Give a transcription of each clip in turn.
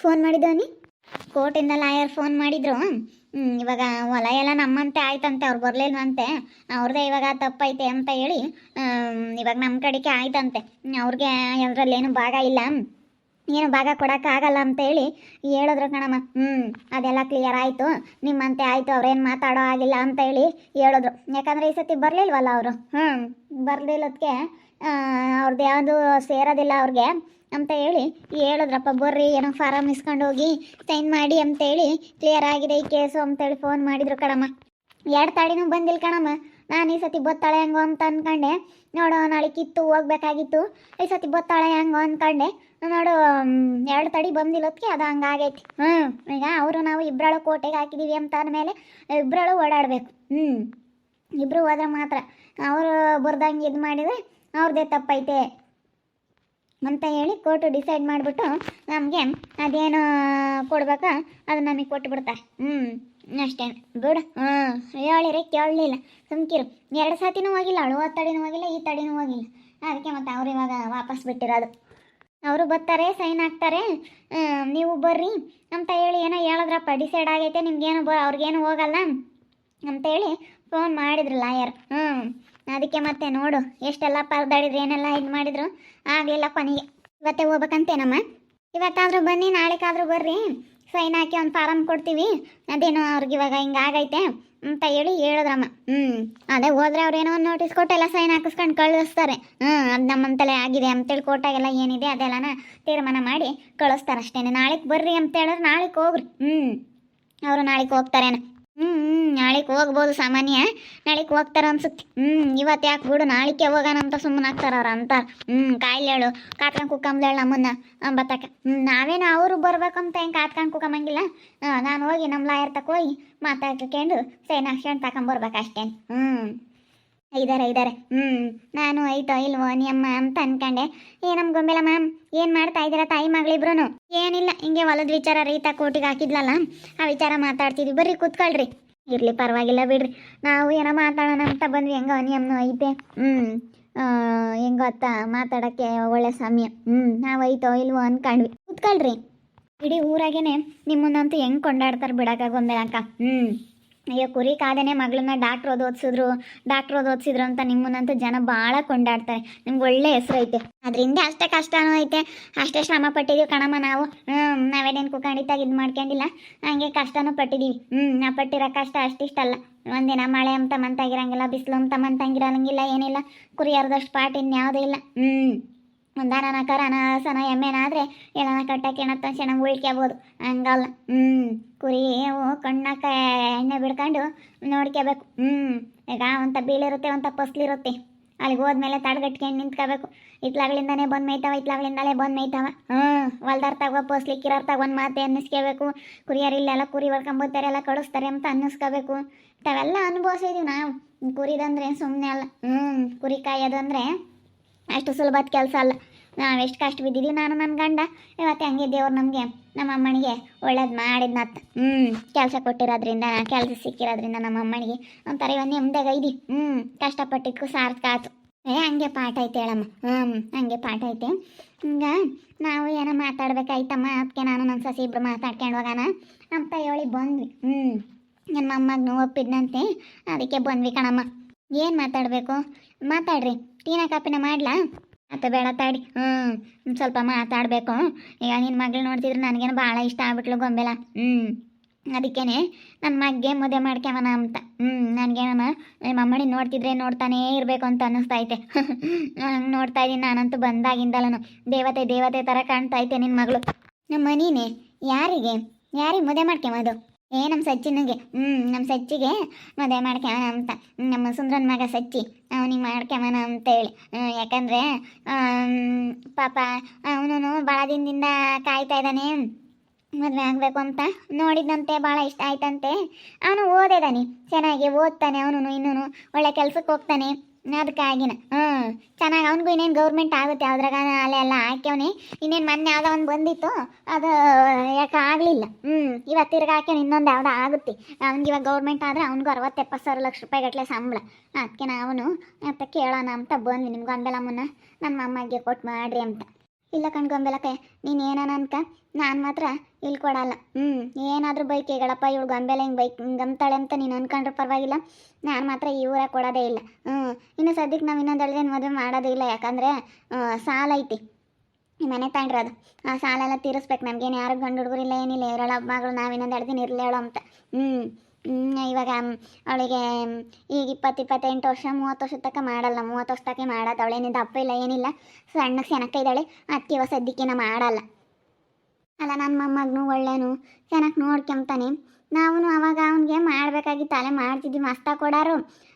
Phone ಮಾಡಿದ್ದವನಿ ಕೋರ್ಟಿಂದ lawyer phone ಮಾಡಿದ್ರು. ಇವಾಗ ಹೊಲ ಎಲ್ಲ ನಮ್ಮಂತೆ ಆಯ್ತಂತೆ, ಅವ್ರು ಬರಲಿಲ್ವಂತೆ ಅವ್ರದ್ದೇ ಇವಾಗ ತಪ್ಪೈತೆ ಅಂತ ಹೇಳಿ ಇವಾಗ ನಮ್ಮ ಕಡೆಗೆ ಆಯ್ತಂತೆ. ಅವ್ರಿಗೆ ಅವ್ರಿಗೆ ಅದರಲ್ಲೇನು ಭಾಗ ಇಲ್ಲ. ಏನು ಭಾಗ ಕೊಡೋಕ್ಕಾಗಲ್ಲ ಅಂತ ಹೇಳಿ ಹೇಳಿದ್ರು ಕಣಮ್ಮ. ಹ್ಞೂ ಅದೆಲ್ಲ ಕ್ಲಿಯರ್ ಆಯಿತು. ನಿಮ್ಮಂತೆ ಆಯಿತು, ಅವ್ರೇನು ಮಾತಾಡೋ ಆಗಿಲ್ಲ ಅಂತ ಹೇಳಿ ಹೇಳಿದ್ರು. ಯಾಕಂದರೆ ಈ ಸತಿ ಬರಲಿಲ್ವಲ್ಲ ಅವರು? ಹ್ಞೂ ಬರಲಿಲ್ಲದಕ್ಕೆ ಅವ್ರದ್ದು ಯಾವುದು ಸೇರೋದಿಲ್ಲ ಅವ್ರಿಗೆ. ಅಂತ ಹೇಳಿ ಹೇಳಿದ್ರಪ್ಪ, ಬರ್ರಿ, ಏನೋ ಫಾರಮ್ ಇಸ್ಕೊಂಡು ಹೋಗಿ ಸೈನ್ ಮಾಡಿ ಅಂತೇಳಿ ಕ್ಲಿಯರ್ ಆಗಿದೆ ಈ ಕೇಸು ಅಂತೇಳಿ ಫೋನ್ ಮಾಡಿದ್ರು ಕಣಮ್ಮ. ಎರಡು ತಾಡಿನೂ ಬಂದಿಲ್ಲ ಕಣಮ್ಮ. ನಾನು ಈ ಸತಿ ಬತ್ತಾಳೆ ಹೆಂಗೋ ಅಂತ ಅನ್ಕೊಂಡೆ. ನೋಡು, ನಾಳೆ ಕಿತ್ತು ಹೋಗ್ಬೇಕಾಗಿತ್ತು. ಈ ಸತಿ ಬತ್ತಾಳೆ ಹೆಂಗೋ ಅನ್ಕೊಂಡೆ. ನೋಡು ಎರಡು ತಡಿ ಬಂದಿಲ್ಲದಕ್ಕೆ ಅದು ಹಂಗಾಗೈತಿ. ಹ್ಞೂ ಈಗ ಅವರು ನಾವು ಇಬ್ಬರಳು ಕೋಟೆಗೆ ಹಾಕಿದ್ದೀವಿ ಅಂತ ಅಂದಮೇಲೆ ಇಬ್ಬರಳು ಓಡಾಡಬೇಕು. ಹ್ಞೂ ಇಬ್ಬರು ಹೋದ್ರೆ ಮಾತ್ರ. ಅವರು ಬರ್ದಂಗೆ ಇದು ಮಾಡಿದರೆ ಅವ್ರದ್ದೇ ತಪ್ಪೈತೆ. ಅಂತ ಹೇಳಿ ಕೋರ್ಟು ಡಿಸೈಡ್ ಮಾಡಿಬಿಟ್ಟು ನಮಗೆ ಅದೇನು ಕೊಡ್ಬೇಕಾ? ಅದು ನಮಗೆ ಕೊಟ್ಬಿಡ್ತಾರೆ ಹ್ಞೂ ಅಷ್ಟೇ. ಬಿಡು. ಹ್ಞೂ ಹೇಳಿರಿ, ಕೇಳಲಿಲ್ಲ. ಸುಮ್ಕಿರು. ಎರಡು ಸಾತಿನೂ ಹೋಗಿಲ್ಲ ಅವಳು ಆ ತಡಿನೂ ಹೋಗಿಲ್ಲ ಈ ತಡಿನೂ ಹೋಗಿಲ್ಲ. ಅದಕ್ಕೆ ಮತ್ತೆ ಅವ್ರು ಇವಾಗ ವಾಪಸ್ ಬಿಟ್ಟಿರೋದು. ಅವರು ಬರ್ತಾರೆ, ಸೈನ್ ಹಾಕ್ತಾರೆ. ನೀವು ಬರ್ರಿ ಅಂತ ಹೇಳಿ ಏನೋ ಹೇಳಿದ್ರಪ್ಪ. ಡಿಸೈಡ್ ಆಗೈತೆ, ನಿಮ್ಗೇನು ಬ ಅವ್ರಿಗೇನು ಹೋಗಲ್ಲ ಅಂತೇಳಿ ಫೋನ್ ಮಾಡಿದ್ರು ಲಾಯರ್. ಹ್ಞೂ ಅದಕ್ಕೆ ಮತ್ತೆ ನೋಡು, ಎಷ್ಟೆಲ್ಲ ಪರದಾಡಿದ್ರು ಏನೆಲ್ಲ ಇದು ಮಾಡಿದ್ರು ಆಗಲಿಲ್ಲ ಕೊನೆಗೆ ಇವತ್ತೇ ಹೋಗ್ಬೇಕಂತೇನಮ್ಮ? ಇವತ್ತಾದರೂ ಬನ್ನಿ, ನಾಳೆಗಾದರೂ ಬರ್ರಿ. ಸೈನ್ ಹಾಕಿ ಒಂದು ಫಾರಮ್ ಕೊಡ್ತೀವಿ. ಅದೇನು ಅವ್ರಿಗೆ ಇವಾಗ ಹಿಂಗೆ ಆಗೈತೆ ಅಂತ ಹೇಳಿ ಹೇಳಿದ್ರಮ್ಮ. ಹ್ಞೂ ಅದೇ ಹೋದ್ರೆ ಅವ್ರು ಏನೋ ಒಂದು ನೋಟಿಸ್ ಕೊಟ್ಟೆಲ್ಲ ಸೈನ್ ಹಾಕಿಸ್ಕೊಂಡು ಕಳಿಸ್ತಾರೆ. ಹ್ಞೂ ಅದು ನಮ್ಮಂತಲೇ ಆಗಿದೆ ಅಂತೇಳಿ ಕೋಟಾಗೆಲ್ಲ ಏನಿದೆ ಅದೆಲ್ಲನ ತೀರ್ಮಾನ ಮಾಡಿ ಕಳಿಸ್ತಾರೆ ಅಷ್ಟೇ ನಾಳೆಗೆ ಬರ್ರಿ ಅಂತ ಹೇಳಿದ್ರೆ ನಾಳೆಗೆ ಹೋಗ್ರಿ. ಹ್ಞೂ ಅವರು ನಾಳೆಗೆ ಹೋಗ್ತಾರೇನ. ಹ್ಞೂ ನಾಳೆಗೆ ಹೋಗ್ಬೋದು ಸಾಮಾನ್ಯ. ನಾಳೆಗೆ ಹೋಗ್ತಾರ ಅನ್ಸುತ್ತೆ. ಹ್ಞೂ ಇವತ್ತು ಯಾಕೆ ಬಿಡು ನಾಳಿಕೆ ಹೋಗೋಣ ಅಂತ ಸುಮ್ಮನೆ ಆಗ್ತಾರ ಅವ್ರು ಅಂತಾರೆ. ಹ್ಞೂ ಕಾಯಿಲೆ ಹೇಳು. ಕಾತ್ಕೊಂಡು ಕುಕ್ಕಂಬ್ಲೇಳು ನಮ್ಮನ್ನ ಬತ್ತಕ ಹ್ಞೂ ನಾವೇನು ಅವರು ಬರ್ಬೇಕಂತ ಹೆಂಗೆ ಕಾತ್ಕೊಂಡು ಕುಕ್ಕಂಬಂಗಿಲ್ಲ? ನಾನು ಹೋಗಿ ನಮ್ಮ ಲಾಯರ್ ತಕ ಹೋಗಿ ಮಾತಾಡ್ಕೊಂಡು ಸೈನ್ ಹಾಕ್ಸ್ಕೊಂಡು ತಗೊಂಬರ್ಬೇಕು ಅಷ್ಟೇ ಹ್ಞೂ ಇದಾರೆ ಇದಾರೆ. ಹ್ಞೂ ನಾನು ಐತೋ ಇಲ್ವೋ ನಿಮ್ಮ ಅಂತ ಅನ್ಕೊಂಡೆ. ಏ ನಮ್ಮ ಗೊಂಬೆಲ ಮ್ಯಾಮ್, ಏನು ಮಾಡ್ತಾ ಇದ್ದೀರಾ ತಾಯಿ ಮಗಳಿಬ್ರು ಏನಿಲ್ಲ, ಹಿಂಗೆ ಹೊಲದ ವಿಚಾರ ರೈತ ಕೋಟಿಗೆ ಹಾಕಿದ್ಲಲ್ಲ. ಆ ವಿಚಾರ ಮಾತಾಡ್ತಿದ್ವಿ. ಬರ್ರಿ, ಕೂತ್ಕೊಳ್ರಿ. ಇರ್ಲಿ, ಪರವಾಗಿಲ್ಲ ಬಿಡ್ರಿ. ನಾವು ಏನೋ ಮಾತಾಡೋಣ ಅಂತ ಬಂದ್ವಿ. ಹೆಂಗೋ ನಿಯಮ್ನು ಐತೆ. ಹ್ಞೂ ಹೆಂಗೋ ಅತ್ತ ಮಾತಾಡೋಕ್ಕೆ ಒಳ್ಳೆ ಸಮಯ. ಹ್ಞೂ ನಾವು ಐತೋ ಇಲ್ವೋ ಅನ್ಕೊಂಡ್ವಿ. ಕೂತ್ಕೊಳ್ರಿ. ಇಡೀ ಊರಾಗೇನೆ ನಿಮ್ಮನ್ನಂತೂ ಹೆಂಗೆ ಕೊಂಡಾಡ್ತಾರೆ ಬಿಡಕ್ಕ ಗೊಂಬೆಲಕ್ಕ ಹ್ಞೂ ಅಯ್ಯೋ, ಕುರಿ ಕಾದನೆ ಮಗಳನ್ನ ಡಾಕ್ಟ್ರ್ ಓದ್ ಓದಿಸಿದ್ರು ಡಾಕ್ಟ್ರ್ ಓದ್ ಓದಿಸಿದ್ರು ಅಂತ ನಿಮ್ಮನ್ನಂತೂ ಜನ ಭಾಳ ಕೊಂಡಾಡ್ತಾರೆ. ನಿಮ್ಗೆ ಒಳ್ಳೆ ಹೆಸರು ಐತೆ. ಅದರಿಂದ ಅಷ್ಟೇ ಕಷ್ಟನೂ ಐತೆ. ಅಷ್ಟೇ ಶ್ರಮ ಪಟ್ಟಿದ್ದೀವಿ ಕಣಮ್ಮ ನಾವು. ಹ್ಞೂ ನಾವೇನೇನು ಕುಕ್ಕಂಡಿತ್ತಾಗ ಇದು ಮಾಡ್ಕೊಂಡಿಲ್ಲ ಹಂಗೆ ಕಷ್ಟನೂ ಪಟ್ಟಿದ್ದೀವಿ ಹ್ಞೂ ನಾ ಪಟ್ಟಿರೋ ಕಷ್ಟ ಅಷ್ಟಿಷ್ಟಲ್ಲ. ಒಂದಿನ ಮಳೆ ಅಂತ ಮಂತಾಗಿರಂಗಿಲ್ಲ, ಬಿಸಿಲು ಅಂತ ಮಂತಂಗಿರಂಗಿಲ್ಲ, ಏನಿಲ್ಲ. ಕುರಿ ಅರ್ಧಷ್ಟು ಪಾಟ್ ಇನ್ಯಾವುದೂ ಇಲ್ಲ. ಹ್ಞೂ ಒಂದಾನ ಕರನ ಸನ ಎಮ್ಮೆನಾದ್ರೆ ಏನನ ಕಟ್ಟಕ್ಕೆ ಏನತ್ತ ಚೆನ್ನಾಗಿ ಉಳ್ಕ್ಯಾಬೋದು. ಹಂಗಲ್ಲ. ಹ್ಞೂ ಕುರಿ ಕಣ್ಣಕ್ಕ ಎಣ್ಣೆ ಬಿಡ್ಕೊಂಡು ನೋಡ್ಕೋಬೇಕು ಹ್ಞೂ ಈಗ ಒಂತ ಬೀಳಿರುತ್ತೆ ಒಂಥ ಪಸ್ಲಿರುತ್ತೆ. ಅಲ್ಲಿಗೆ ಹೋದ್ಮೇಲೆ ತಡೆಗಟ್ಕೊಂಡು ನಿಂತ್ಕೋಬೇಕು. ಇತ್ಲಾಗಳಿಂದನೇ ಬಂದು ಮೇಯ್ತಾವ ಇತ್ಲಾಗಳಿಂದಲೇ ಬಂದು ಮೇಯ್ತಾವ. ಹ್ಞೂ ಹೊಲ್ದಾರ್ ತಗೋ ಪೋಸ್ಲಿಕ್ಕಿರೋರ್ ತಗ ಒಂದು ಮಾತೆ ಅನ್ನಿಸ್ಕೋಬೇಕು ಕುರಿಯರ್ ಇಲ್ಲೆಲ್ಲ ಕುರಿ ಹೊಡ್ಕೊಂಬೋತಾರೆ, ಎಲ್ಲ ಕಳಿಸ್ತಾರೆ ಅಂತ ಅನ್ನಿಸ್ಕೋಬೇಕು. ತಾವೆಲ್ಲ ಅನುಭವಿಸಿದೀವಿ ನಾವು. ಕುರಿದಂದ್ರೆ ಸುಮ್ಮನೆ ಅಲ್ಲ. ಹ್ಞೂ ಕುರಿ ಕಾಯೋದಂದ್ರೆ ಅಷ್ಟು ಸುಲಭದ ಕೆಲಸ ಅಲ್ಲ. ನಾವು ಎಷ್ಟು ಕಷ್ಟ ಬಿದ್ದಿದ್ದೀವಿ ನಾನು ನನ್ನ ಗಂಡ. ಇವತ್ತು ಹಂಗೆ ದೇವ್ರು ನಮಗೆ, ನಮ್ಮ ಅಮ್ಮನಿಗೆ ಒಳ್ಳೇದು ಮಾಡಿದ್ನತ್ತ ಹ್ಞೂ ಕೆಲಸ ಕೊಟ್ಟಿರೋದ್ರಿಂದ, ಕೆಲಸ ಸಿಕ್ಕಿರೋದ್ರಿಂದ ನಮ್ಮ ಅಮ್ಮನಿಗೆ ಒಂಥರ ಇವಾಗ ಮುಂದೆ ಐದಿ. ಹ್ಞೂ ಕಷ್ಟಪಟ್ಟಿದ್ದಕ್ಕೂ ಸಾರ್ಥಕ ಆಯ್ತು ಏ, ಹಂಗೆ ಪಾಠ ಐತೆ ಹೇಳಮ್ಮ. ಹ್ಞೂ ಹಂಗೆ ಪಾಠ ಐತೆ. ಹಿಂಗೆ ನಾವು ಏನೋ ಮಾತಾಡ್ಬೇಕಾಯ್ತಮ್ಮ. ಅದಕ್ಕೆ ನಾನು ನನ್ನ ಸಸಿ ಇಬ್ಬರು ಮಾತಾಡ್ಕೊಂಡು ಹೋಗೋಣ ಅಂತ ಹೇಳಿ ಬಂದ್ವಿ. ಹ್ಞೂ ನನ್ನ ಮೊಮ್ಮಗನು ಒಪ್ಪಿದ್ನಂತೆ. ಅದಕ್ಕೆ ಬಂದ್ವಿ ಕಣಮ್ಮ. ಏನು ಮಾತಾಡಬೇಕು? ಮಾತಾಡ್ರಿ. ಟೀನಾ ಕಾಪಿನ ಮಾಡ್ಲಾ? ಅಥವಾ ಬೇಡ ತಾಡಿ. ಹ್ಞೂ ಸ್ವಲ್ಪ ಮಾತಾಡಬೇಕು. ಈಗ ನಿನ್ನ ಮಗಳು ನೋಡ್ತಿದ್ರೆ ನನಗೇನು ಭಾಳ ಇಷ್ಟ ಆಗ್ಬಿಟ್ಲು ಗೊಂಬೆಲ. ಹ್ಞೂ ಅದಕ್ಕೇನೆ ನನ್ನ ಮಗ್ಗೆ ಮದುವೆ ಮಾಡ್ಕ್ಯಾವನ ಅಂತ. ಹ್ಞೂ ನನಗೇನಮ್ಮ ನಿಮ್ಮ ಅಮ್ಮಡಿ ನೋಡ್ತಿದ್ರೆ ನೋಡ್ತಾನೇ ಇರಬೇಕು ಅಂತ ಅನ್ನಿಸ್ತಾ ಐತೆ ಹಂಗೆ ನೋಡ್ತಾ ಇದ್ದೀನಿ ನಾನಂತೂ ಬಂದಾಗಿಂದಲೂ ದೇವತೆ ದೇವತೆ ಥರ ಕಾಣ್ತಾ ಐತೆ ನಿನ್ನ ಮಗಳು. ನಮ್ಮ ಮನೀನೆ ಯಾರಿಗೆ? ಯಾರಿಗೆ ಮದುವೆ ಮಾಡ್ಕ್ಯಾಮದು ಏ ನಮ್ಮ ಸಚ್ಚಿನಿಗೆ ಹ್ಞೂ ನಮ್ಮ ಸಚ್ಚಿಗೆ ಮದುವೆ ಮಾಡ್ಕ್ಯಾಮನ ಅಂತ. ನಮ್ಮ ಸುಂದ್ರನ ಮಗ ಸಚ್ಚಿ, ಅವನಿಗೆ ಮಾಡ್ಕ್ಯಾಮನ ಅಂತೇಳಿ ಯಾಕಂದರೆ ಪಾಪ ಅವನು ಭಾಳ ದಿನದಿಂದ ಕಾಯ್ತಾ ಇದ್ದಾನೆ ಮದುವೆ ಆಗಬೇಕು ಅಂತ ನೋಡಿದಂತೆ ಭಾಳ ಇಷ್ಟ ಆಯ್ತಂತೆ. ಅವನು ಓದಿದಾನೆ, ಚೆನ್ನಾಗಿ ಓದ್ತಾನೆ ಅವನು ಇನ್ನೂ ಒಳ್ಳೆ ಕೆಲ್ಸಕ್ಕೆ ಹೋಗ್ತಾನೆ. ಅದಕ್ಕಾಗಿನ ಹ್ಞೂ ಚೆನ್ನಾಗಿ ಅವನಿಗೂ ಇನ್ನೇನು ಗೌರ್ಮೆಂಟ್ ಆಗುತ್ತೆ, ಅದ್ರಾಗ ಅಲ್ಲೇ ಎಲ್ಲ ಹಾಕ್ಯವನಿ. ಇನ್ನೇನು ಮೊನ್ನೆ ಯಾವುದೋ ಒಂದು ಬಂದಿತ್ತು, ಅದು ಯಾಕೆ ಆಗಲಿಲ್ಲ. ಹ್ಞೂ ಇವತ್ತು ತಿರ್ಗಿ ಹಾಕ್ಯಾನ ಇನ್ನೊಂದು ಯಾವುದೋ ಆಗುತ್ತೆ. ಅವ್ನಿಗೆ ಇವಾಗ ಗೌರ್ಮೆಂಟ್ ಆದರೆ ಅವ್ನಿಗೂ ಅರವತ್ತು ಎಪ್ಪತ್ತು ಸಾವಿರ ಲಕ್ಷ ರೂಪಾಯಿ ಗಟ್ಟಲೆ ಸಂಬಳ. ಅದಕ್ಕೆ ಅವನು ಅಂತ ಕೇಳೋಣ ಅಂತ ಬಂದು ನಿಮ್ಗೆ ಮುನ್ನ ನಮ್ಮ ಅಮ್ಮಗೆ ಕೊಟ್ಟು ಮಾಡ್ರಿ ಅಂತ. ಇಲ್ಲ ಕಣ್ಗೊಂಬೆಲಕ್ಕೆ ನೀನು ಏನಾನ ಅನ್ಕ? ನಾನು ಮಾತ್ರ ಇಲ್ಲಿ ಕೊಡಲ್ಲ. ಹ್ಞೂ ಏನಾದರೂ ಬೈಕ್ ಹೇಳಪ್ಪ ಇವಳು ಗೊಂಬೆಲೆ ಹಿಂಗೆ ಬೈಕ್ ಗಮ್ತಾಳೆ ಅಂತ ನೀನು ಅನ್ಕೊಂಡ್ರೆ ಪರವಾಗಿಲ್ಲ. ನಾನು ಮಾತ್ರ ಈ ಊರಾಗ ಕೊಡೋದೇ ಇಲ್ಲ. ಹ್ಞೂ ಇನ್ನು ಸದ್ಯಕ್ಕೆ ನಾವು ಇನ್ನೊಂದು ಹೇಳಿದ್ರೆ ಮದುವೆ ಮಾಡೋದೇ ಇಲ್ಲ, ಯಾಕಂದರೆ ಸಾಲ ಐತಿ. ಮನೆ ಅದು. ಆ ಸಾಲ ಎಲ್ಲ ತೀರಿಸ್ಬೇಕು. ನಮ್ಗೇನು ಯಾರು ಗಂಡು ಹುಡುಗರಿಲ್ಲ ಏನಿಲ್ಲ ಇವರಳ ಮಗಳು ನಾವು ಇನ್ನೊಂದು ಎರಡು ಅಂತ. ಹ್ಞೂ ಇವಾಗ ಅವಳಿಗೆ ಈಗ ಇಪ್ಪತ್ತು, ಇಪ್ಪತ್ತೆಂಟು ವರ್ಷ, ಮೂವತ್ತು ವರ್ಷದ ತನಕ ಮಾಡಲ್ಲ, ಮೂವತ್ತು ವರ್ಷ ತನಕ ಮಾಡೋದು ಅವಳೇನಿಂದ ಅಪ್ಪ ಇಲ್ಲ, ಏನಿಲ್ಲ ಸಣ್ಣಕ್ಕೆ ಸೆನಕ ಇದ್ದಾಳೆ ಅದಕ್ಕೆ ಇವಾಗ ನಾ ಮಾಡಲ್ಲ. ಅಲ್ಲ ನನ್ನ ಮೊಮ್ಮಗನು ಒಳ್ಳೆನು ಚೆನ್ನಾಗಿ ನೋಡ್ಕೊಂತಾನೆ ನಾವು ಅವಾಗ ಅವನಿಗೆ ಮಾಡಬೇಕಾಗಿತ್ತು ತಲೆ ಮಾಡ್ತಿದ್ವಿ, ಮಸ್ತ ಕೊಡಾರು.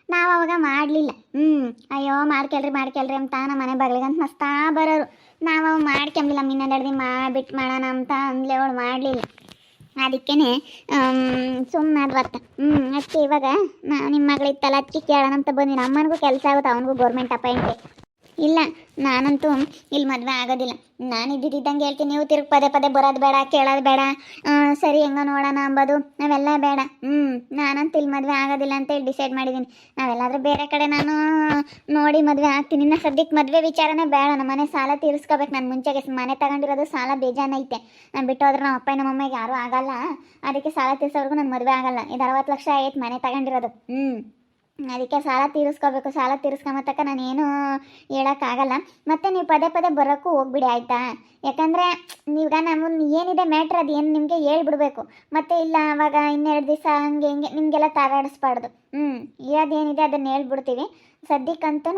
ನಾವು ಅವಾಗ ಮಾಡಲಿಲ್ಲ. ಹ್ಞೂ ಅಯ್ಯೋ, ಮಾಡ್ಕೊಳ್ರಿ ಮಾಡ್ಕೊಳ್ರಿ ಅಂತ ನಮ್ಮ ಮನೆ ಬಗ್ಲಿಗಂತ ಮಸ್ತಾ ಬರೋರು. ನಾವು ಮಾಡ್ಕೊಂಬಿಲ್ಲ ಇನ್ನೊಂದೆರಡು ದಿನ ಮಾಡಿಬಿಟ್ಟು ಮಾಡೋಣ ಅಂತ ಅಂದ್ಲೆ ಅವಳು ಮಾಡಲಿಲ್ಲ. ಅದಕ್ಕೇ ಸುಮ್ಮನೆ ಬರ್ತ ಹ್ಞೂ ಅದಕ್ಕೆ ಇವಾಗ ನಿಮ್ಮ ಮಗಳಿತ್ತಲ್ಲ ಅದಕ್ಕೆ ಕೇಳೋಣ ಅಂತ ಬಂದಿನಿ. ಅಮ್ಮನಿಗೂ ಕೆಲಸ ಆಗುತ್ತೆ, ಅವನಿಗೂ ಗೌರ್ಮೆಂಟ್ ಅಪಾಯಿಂಟೆ ಇಲ್ಲ, ನಾನಂತೂ ಇಲ್ಲಿ ಮದುವೆ ಆಗೋದಿಲ್ಲ. ನಾನು ಇದ್ದಿದ್ದಂಗೆ ಹೇಳ್ತೀನಿ, ನೀವು ತಿರುಗಿ ಪದೇ ಪದೇ ಬರೋದು ಬೇಡ, ಕೇಳೋದು ಬೇಡ. ಸರಿ, ಹೆಂಗೋ ನೋಡೋಣ ಅಂಬೋದು. ನಾವೆಲ್ಲ ಬೇಡ. ಹ್ಞೂ ನಾನಂತೂ ಇಲ್ಲಿ ಮದುವೆ ಆಗೋದಿಲ್ಲ ಅಂತೇಳಿ ಡಿಸೈಡ್ ಮಾಡಿದ್ದೀನಿ ನಾವೆಲ್ಲಾದರೂ ಬೇರೆ ಕಡೆ ನಾನು ನೋಡಿ ಮದುವೆ ಆಗ್ತೀನಿ. ಇನ್ನು ಸದ್ಯಕ್ಕೆ ಮದುವೆ ವಿಚಾರನೇ ಬೇಡ. ನಮ್ಮ ಮನೆ ಸಾಲ ತೀರಿಸ್ಕೋಬೇಕು. ನಾನು ಮುಂಚೆಗೆ ಮನೆ ತಗೊಂಡಿರೋದು ಸಾಲ ಬೇಜಾನೈತೆ. ನಾನು ಬಿಟ್ಟು ಹೋದ್ರೆ ನಮ್ಮ ಅಪ್ಪ ನಮ್ಮ ಅಮ್ಮಗೆ ಯಾರೂ ಆಗಲ್ಲ. ಅದಕ್ಕೆ ಸಾಲ ತೀರ್ಸೋವರೆಗೂ ನಾನು ಮದುವೆ ಆಗಲ್ಲ. ಇದು ಅರವತ್ತು ಲಕ್ಷ ಆಯ್ತು ಮನೆ ತಗೊಂಡಿರೋದು. ಹ್ಞೂ ಅದಕ್ಕೆ ಸಾಲ ತೀರಿಸ್ಕೋಬೇಕು, ಸಾಲ ತೀರಿಸ್ಕೊಂಬತ್ತಕ್ಕ ನಾನೇನು ಹೇಳೋಕ್ಕಾಗಲ್ಲ. ಮತ್ತು ನೀವು ಪದೇ ಪದೇ ಬರೋಕ್ಕೂ ಹೋಗ್ಬಿಡಿ ಆಯಿತಾ? ಯಾಕಂದರೆ ನೀವು ನಮ್ಮನ್ನು ಏನಿದೆ ಮ್ಯಾಟ್ರ್ ಅದು ಏನು ನಿಮಗೆ ಹೇಳ್ಬಿಡ್ಬೇಕು. ಮತ್ತೆ ಇಲ್ಲ, ಅವಾಗ ಇನ್ನೆರಡು ದಿವಸ ಹಂಗೆ ಹಿಂಗೆ ನಿಮಗೆಲ್ಲ ತಾರಾಡಿಸ್ಬಾರ್ದು ಹ್ಞೂ ಇರೋದೇನಿದೆ ಅದನ್ನು ಹೇಳ್ಬಿಡ್ತೀವಿ. ಸದ್ಯಕ್ಕಂತೂ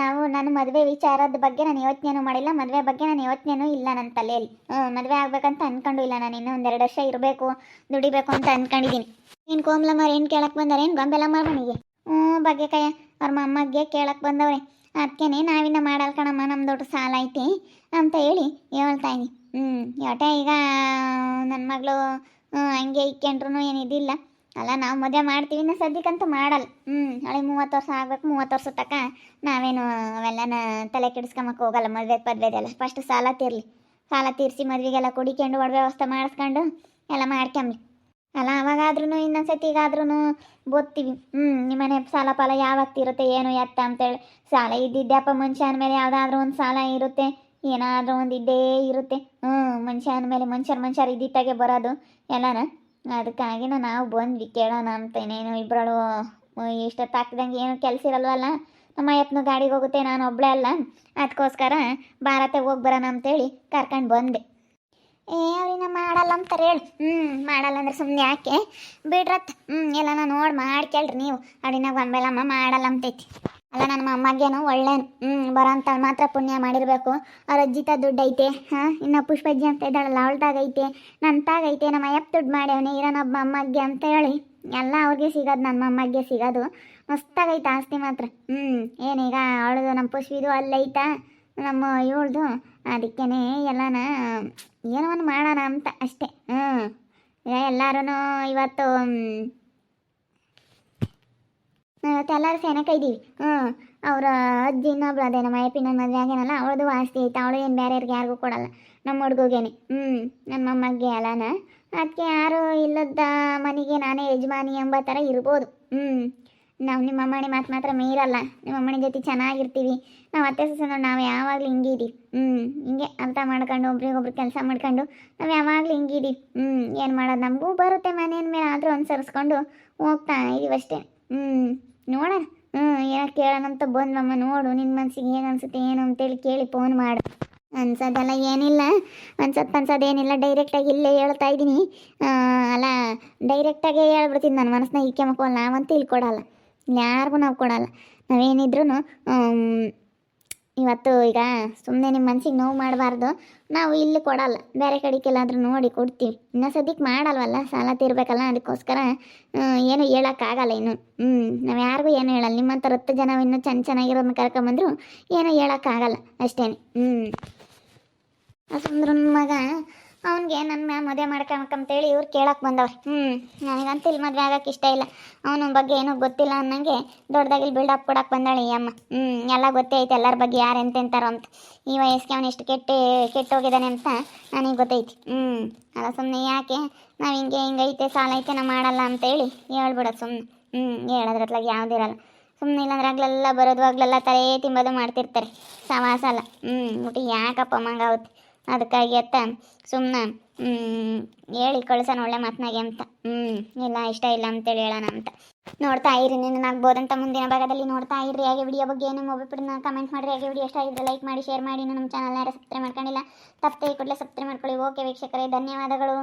ನಾವು ನನ್ನ ಮದುವೆ ವಿಚಾರದ ಬಗ್ಗೆ ನಾನು ಯೋಚನೆನೂ ಮಾಡಿಲ್ಲ, ಮದುವೆ ಬಗ್ಗೆ ನಾನು ಯೋಚನೆನೂ ಇಲ್ಲ ನನ್ನ ತಲೆಯಲ್ಲಿ. ಮದುವೆ ಆಗ್ಬೇಕಂತ ಅಂದ್ಕೊಂಡು ಇಲ್ಲ ನಾನು, ಇನ್ನೂ ಒಂದೆರಡು ವರ್ಷ ಇರಬೇಕು, ದುಡಿಬೇಕು ಅಂತ ಅಂದ್ಕೊಂಡಿದ್ದೀನಿ ಏನು ಕೋಮಲಮ್ಮರು ಏನು ಕೇಳಕ್ಕೆ ಬಂದಾರೆ? ಏನು ಗೊಂಬೆಲಮ್ಮರ ಮನೆಗೆ? ಹ್ಞೂ ಬಗ್ಗೆ ಕಯ್ಯ ಅವ್ರ ಮಮ್ಮಗೆ ಕೇಳಕ್ಕೆ ಬಂದವ್ರೆ. ಅದಕ್ಕೇನೆ ನಾವಿನ್ನ ಮಾಡಲ್ ಕಣಮ್ಮ ನಮ್ಮ ದೊಡ್ಡ ಸಾಲ ಐತಿ ಅಂತ ಹೇಳಿ ಹೇಳ್ತಾ ಇದ್ದೀನಿ ಹ್ಞೂ ಯೋಟೆ ಈಗ ನನ್ನ ಮಗಳು ಹಂಗೆ ಇಕ್ಕೊಂಡ್ರು ಏನಿದಿಲ್ಲ ಅಲ್ಲ, ನಾವು ಮದುವೆ ಮಾಡ್ತೀವಿ, ಇನ್ನು ಸದ್ಯಕ್ಕಂತೂ ಮಾಡಲ್ಲ. ಹ್ಞೂ ಅಳಿ ಮೂವತ್ತು ವರ್ಷ ಆಗ್ಬೇಕು, ಮೂವತ್ತು ವರ್ಷ ತನಕ ನಾವೇನು ಅವೆಲ್ಲನ ತಲೆ ಕೆಡಿಸ್ಕೊಂಬಕ್ಕೆ ಹೋಗಲ್ಲ, ಮದುವೆ ಪದ್ವೆದೆಲ್ಲ ಫಸ್ಟ್ ಸಾಲ ತೀರ್ಲಿ. ಸಾಲ ತೀರಿಸಿ ಮದುವೆಗೆಲ್ಲ ಕುಡಿಕೊಂಡು ಒಡ ವ್ಯವಸ್ಥೆ ಮಾಡಿಸ್ಕೊಂಡು ಎಲ್ಲ ಮಾಡ್ಕೊಂಬ್ಲಿ ಅಲ್ಲ ಅವಾಗಾದ್ರೂ ಇನ್ನೊಂದು ಸತಿಗಾದ್ರೂ ಬೋದ್ತೀವಿ ಹ್ಞೂ ನಿಮ್ಮನೆ ಸಾಲ ಪಾಲ ಯಾವತ್ತಿರುತ್ತೆ ತೀರುತ್ತೆ, ಏನು ಎತ್ತ ಅಂತೇಳಿ. ಸಾಲ ಇದ್ದಿದ್ದಪ್ಪ ಮನುಷ್ಯ ಅಂದಮೇಲೆ ಯಾವುದಾದ್ರೂ ಒಂದು ಸಾಲ ಇರುತ್ತೆ. ಏನಾದರೂ ಒಂದು ಇದ್ದೇ ಇರುತ್ತೆ. ಹ್ಞೂ ಮನುಷ್ಯ ಅಂದಮೇಲೆ ಮನುಷ್ಯರು ಮನುಷ್ಯರು ಇದ್ದಿದ್ದಾಗೆ ಬರೋದು ಎಲ್ಲನ. ಅದಕ್ಕಾಗಿನ ನಾವು ಬಂದ್ವಿ ಕೇಳೋಣ ಅಂತ ಇನ್ನೇನು ಇಬ್ಬರಳು ಇಷ್ಟೊತ್ತು ಹಾಕ್ದಂಗೆ ಏನು ಕೆಲಸ ಇರಲ್ವಲ್ಲ? ನಮ್ಮ ಯತ್ನ ಗಾಡಿಗೆ ಹೋಗುತ್ತೆ, ನಾನು ಒಬ್ಬಳೇ ಅಲ್ಲ. ಅದಕ್ಕೋಸ್ಕರ ಭಾರತಕ್ಕೆ ಹೋಗಿ ಬರೋಣ ಅಂತೇಳಿ ಕರ್ಕೊಂಡು ಬಂದೆ. ಏ ಅವ್ರಿನ ಮಾಡಲ್ಲ ಅಂತಾರೆ ಹೇಳು. ಹ್ಞೂ ಮಾಡಲ್ಲ ಅಂದ್ರೆ ಸುಮ್ಮನೆ ಯಾಕೆ? ಬಿಡ್ರತ್. ಹ್ಞೂ ಎಲ್ಲನ ನೋಡಿ, ಮಾಡ್ಕೇಳ್ರಿ ನೀವು. ಅಡಿನಾಗ ಅಮ್ಮ ಮಾಡಲ್ಲ ಅಂತೈತಿ. ಅಲ್ಲ, ನನ್ನ ಮೊಮ್ಮಗೇನು ಒಳ್ಳೇನು ಹ್ಞೂ ಬರೋಂಥ ಮಾತ್ರ ಪುಣ್ಯ ಮಾಡಿರಬೇಕು. ಅವ್ರ ಅಜ್ಜಿತ ದುಡ್ಡು ಐತೆ ಹಾಂ? ಇನ್ನು ಪುಷ್ಪಜ್ಜಿ ಅಂತ ಇದ್ದಾಳಲ್ಲ ಅವಳ್ದಾಗ ಐತೆ ನನ್ನ ತಾಗೈತೆ ನಮ್ಮ ಅಯ್ಯಪ್ಪ ದುಡ್ಡು ಮಾಡ್ಯವನೇ, ಇರೋನೊಬ್ಬ ಅಮ್ಮಗೆ ಅಂತ ಹೇಳಿ. ಎಲ್ಲ ಅವ್ರಿಗೆ ಸಿಗೋದು ನನ್ನ ಮೊಮ್ಮಗ್ಗೆ ಸಿಗೋದು. ಮಸ್ತಾಗೈತೆ ಆಸ್ತಿ ಮಾತ್ರ. ಹ್ಞೂ ಏನೀಗ ಅವಳದು ನಮ್ಮ ಪುಷ್ಪಿದು ಅಲ್ಲೈತಾ? ನಮ್ಮ ಇವಳ್ದು. ಅದಕ್ಕೇನೆ ಎಲ್ಲನ, ಏನೋ ಒಂದು ಮಾಡೋಣ ಅಂತ ಅಷ್ಟೇ. ಹ್ಞೂ ಎಲ್ಲರೂ ಇವತ್ತು ಮ್, ಸೇನಕ್ಕೆ ಇದ್ದೀವಿ ಹ್ಞೂ ಅವರ ಅಜ್ಜಿ ಇನ್ನೊಬ್ರು ಅದೇ ನಮ್ಮ ಅಯ್ಯಪ್ಪಿನ ಮದುವೆ ಆಗ್ಯಾನಲ್ಲ ಅವಳದು ಆಸ್ತಿ ಐತೆ ಅವಳು ಏನು ಬೇರೆಯವ್ರಿಗೆ ಯಾರಿಗೂ ಕೊಡಲ್ಲ. ನಮ್ಮ ಹುಡುಗಗೇನೆ. ಹ್ಞೂ ನಮ್ಮ ಮೊಮ್ಮಗ್ಗೆ ಅಲ್ಲನ? ಅದಕ್ಕೆ ಯಾರು ಇಲ್ಲದ ಮನೆಗೆ ನಾನೇ ಯಜಮಾನಿ ಎಂಬ ಥರ ಇರ್ಬೋದು. ಹ್ಞೂ ನಾವು ನಿಮ್ಮ ಅಮ್ಮಣಿ ಮಾತು ಮಾತ್ರ ಮೀರಲ್ಲ. ನಿಮ್ಮ ಅಮ್ಮಣಿ ಜೊತೆ ಚೆನ್ನಾಗಿರ್ತೀವಿ. ನಾವು ಅತ್ತೆ ಸೊಸೆ ನಾವು ಯಾವಾಗಲೂ ಹಿಂಗಿದ್ದೀವಿ ಹ್ಞೂ ಹಿಂಗೆ ಅರ್ಥ ಮಾಡ್ಕೊಂಡು ಒಬ್ರಿಗೊಬ್ರು ಕೆಲಸ ಮಾಡ್ಕೊಂಡು ನಾವು ಯಾವಾಗಲೂ ಹಿಂಗಿದ್ದೀವಿ ಹ್ಞೂ ಏನು ಮಾಡೋದು? ನಮಗೂ ಬರುತ್ತೆ ಮನೆಯ ಮೇಲೆ ಆದರೂ ಅನುಸರಿಸ್ಕೊಂಡು ಹೋಗ್ತಾ ಇದೀವಿ ಅಷ್ಟೇ. ಹ್ಞೂ ನೋಡೋಣ. ಹ್ಞೂ ಏನೋ ಕೇಳೋಣ ಅಂತ ಬಂದ್ವಮ್ಮ, ನೋಡು ನಿನ್ನ ಮನಸ್ಸಿಗೆ ಏನು ಅನ್ಸುತ್ತೆ, ಏನು ಅಂತೇಳಿ ಕೇಳಿ ಫೋನ್ ಮಾಡು. ಅನ್ಸೋದೆಲ್ಲ ಏನಿಲ್ಲ ಅನ್ಸತ್ತೆ ಅನ್ಸೋದು ಏನಿಲ್ಲ ಡೈರೆಕ್ಟಾಗಿ ಇಲ್ಲೇ ಹೇಳ್ತಾ ಇದ್ದೀನಿ. ಅಲ್ಲ ಡೈರೆಕ್ಟಾಗೇ ಹೇಳ್ಬಿಡ್ತೀನಿ ನನ್ನ ಮನಸ್ಸನ್ನ ಇಕ್ಕೆಮಕ್ಕಲ್ಲ ನಾವಂತೂ ಇಲ್ಲಿ ಕೊಡಲ್ಲ. ಯಾರಿಗೂ ನಾವು ಕೊಡಲ್ಲ. ನಾವೇನಿದ್ರು ಇವತ್ತು ಈಗ ಸುಮ್ಮನೆ ನಿಮ್ಮ ಮನ್ಸಿಗೆ ನೋವು ಮಾಡಬಾರ್ದು. ನಾವು ಇಲ್ಲಿ ಕೊಡಲ್ಲ. ಬೇರೆ ಕಡೆಗೆಲ್ಲಾದ್ರೂ ನೋಡಿ ಕೊಡ್ತೀವಿ. ಇನ್ನೂ ಸದ್ಯಕ್ಕೆ ಮಾಡಲ್ವಲ್ಲ? ಸಾಲ ತೀರ್ಬೇಕಲ್ಲ? ಅದಕ್ಕೋಸ್ಕರ ಏನು ಹೇಳೋಕ್ಕಾಗಲ್ಲ ಇನ್ನು. ಹ್ಞೂ ನಾವು ಯಾರಿಗೂ ಏನು ಹೇಳಲ್ಲ. ನಿಮ್ಮಂಥ ರತ್ತು ಜನ ಇನ್ನೂ ಚೆನ್ನ ಚೆನ್ನಾಗಿರೋದನ್ನ ಕರ್ಕೊಂಬಂದ್ರು ಏನೂ ಹೇಳೋಕ್ಕಾಗಲ್ಲ. ಅಷ್ಟೇ ಹ್ಞೂ ಸುಂದ್ರ ಮಗ ಅವನಿಗೆ ನನ್ನ ಮದುವೆ ಮಾಡ್ಕೊಂಬೇಕಂತೇಳಿ ಇವ್ರು ಕೇಳಕ್ಕೆ ಬಂದವ್ರು. ಹ್ಞೂ ನನಗಂತೂ ಇಲ್ಲಿ ಮದುವೆ ಆಗಕ್ಕೆ ಇಷ್ಟ ಇಲ್ಲ. ಅವನ ಬಗ್ಗೆ ಏನೂ ಗೊತ್ತಿಲ್ಲ ಅನ್ನಂಗೆ ದೊಡ್ಡದಾಗಿ ಇಲ್ಲಿ ಬಿಲ್ಡಪ್ ಕೊಡಕ್ಕೆ ಬಂದಾಳೆ ಈ ಅಮ್ಮ. ಹ್ಞೂ ಎಲ್ಲ ಗೊತ್ತೇ ಐತೆ ಎಲ್ಲರ ಬಗ್ಗೆ ಯಾರು ಎಂತೆಂತಾರೋ ಅಂತ. ಈ ವಯಸ್ಸಿಗೆ ಅವನು ಎಷ್ಟು ಕೆಟ್ಟ ಕೆಟ್ಟೋಗಿದ್ದಾನೆ ಅಂತ ನನಗೆ ಗೊತ್ತೈತಿ. ಹ್ಞೂ ಅಲ್ಲ ಸುಮ್ಮನೆ ಯಾಕೆ ನಾವು ಹಿಂಗೆ ಹಿಂಗೈತೆ ಸಾಲ ಐತೆ ನಾವು ಮಾಡಲ್ಲ ಅಂತೇಳಿ ಹೇಳ್ಬಿಡೋದು ಸುಮ್ಮನೆ ಹ್ಞೂ ಹೇಳೋದ್ರತ್ಲಾಗ ಯಾವುದಿರಲ್ಲ ಸುಮ್ಮನೆ ಇಲ್ಲಾಂದ್ರೆ ಆಗ್ಲೆಲ್ಲ ಬರೋದು ಆಗ್ಲೆಲ್ಲ ತಲೆ ತಿಂಬೋದು ಮಾಡ್ತಿರ್ತಾರೆ. ಸವಾಸ ಅಲ್ಲ. ಹ್ಞೂ ಮುಟ್ಟಿ ಯಾಕಪ್ಪ ಮಂಗಾವತ್ತೆ ಅದಕ್ಕಾಗಿ ಅತ್ತ ಸುಮ್ಮನೆ ಹೇಳಿ ಕಳ್ಸೋಣ ಒಳ್ಳೆ ಮಾತನಾಗೆ ಅಂತ. ಹ್ಞೂ ಇಲ್ಲ, ಇಷ್ಟ ಇಲ್ಲ ಅಂತೇಳಿ ಹೇಳೋಣ ಅಂತ. ನೋಡ್ತಾ ಇರಿ ನೀನು ಆಗ್ಬೋದಂತ ಮುಂದಿನ ಭಾಗದಲ್ಲಿ ನೋಡ್ತಾ ಇರಿ. ಹಾಗೆ ವಿಡಿಯೋ ಬಗ್ಗೆ ಏನು ಮೊಬೈಲ್ ಕಮೆಂಟ್ ಮಾಡಿರಿ. ಹಾಗೆ ವಿಡಿಯೋ ಇಷ್ಟ ಆಗಿದ್ರೆ ಲೈಕ್ ಮಾಡಿ ಶೇರ್ ಮಾಡಿ. ನಮ್ಮ ಚಾನಲ್ ಯಾರು ಸಬ್ಸ್ಕ್ರೈಬ್ ಮಾಡ್ಕೊಂಡಿಲ್ಲ, ತಪ್ಪದೆ ಕೂಡಲೇ ಸಬ್ಸ್ಕ್ರೈಬ್ ಮಾಡ್ಕೊಳ್ಳಿ. ಓಕೆ ವೀಕ್ಷಕರೇ, ಧನ್ಯವಾದಗಳು.